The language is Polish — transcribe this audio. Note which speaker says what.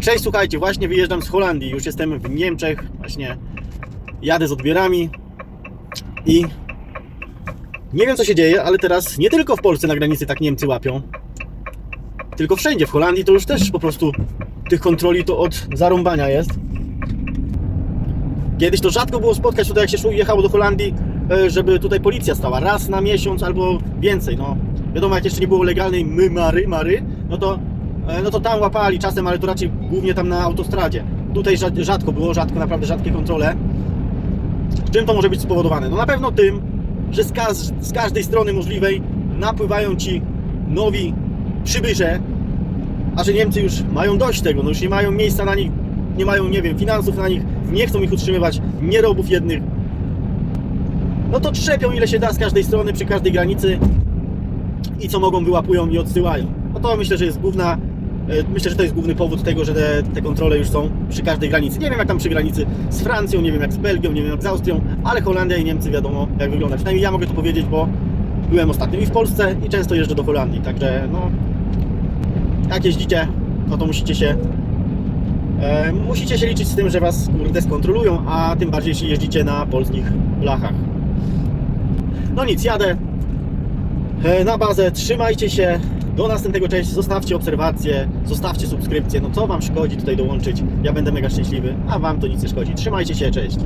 Speaker 1: Cześć, słuchajcie, właśnie wyjeżdżam z Holandii, już jestem w Niemczech, właśnie jadę z odbierami i nie wiem co się dzieje, ale teraz nie tylko w Polsce na granicy tak Niemcy łapią, tylko wszędzie, w Holandii to już też po prostu tych kontroli to od zarąbania jest. Kiedyś to rzadko było spotkać tutaj, jak się szło- jechało do Holandii, e, żeby tutaj policja stała raz na miesiąc albo więcej. No, wiadomo, jak jeszcze nie było legalnej my, mary, mary, no to, no to tam łapali czasem, ale to raczej głównie tam na autostradzie. Tutaj rza- rzadko było, rzadko, naprawdę rzadkie kontrole. Czym to może być spowodowane? No na pewno tym, że z, każ- z każdej strony możliwej napływają ci nowi przybysze, a że Niemcy już mają dość tego, no już nie mają miejsca na nich, nie mają, nie wiem, finansów na nich, nie chcą ich utrzymywać, nie robów jednych. No to trzepią ile się da z każdej strony, przy każdej granicy i co mogą wyłapują i odsyłają. No to myślę, że jest główna, e, myślę, że to jest główny powód tego, że te, te kontrole już są przy każdej granicy. Nie wiem jak tam przy granicy z Francją, nie wiem jak z Belgią, nie wiem jak z Austrią, ale Holandia i Niemcy wiadomo jak wygląda. Przynajmniej ja mogę to powiedzieć, bo byłem ostatnio i w Polsce i często jeżdżę do Holandii, także no jak jeździcie, no to musicie się e, musicie się liczyć z tym, że was kurde skontrolują, a tym bardziej jeśli jeździcie na polskich blachach. No nic, jadę e, na bazę, trzymajcie się, do następnego cześć, zostawcie obserwacje, zostawcie subskrypcję, no co wam szkodzi tutaj dołączyć, ja będę mega szczęśliwy, a wam to nic nie szkodzi, trzymajcie się, cześć.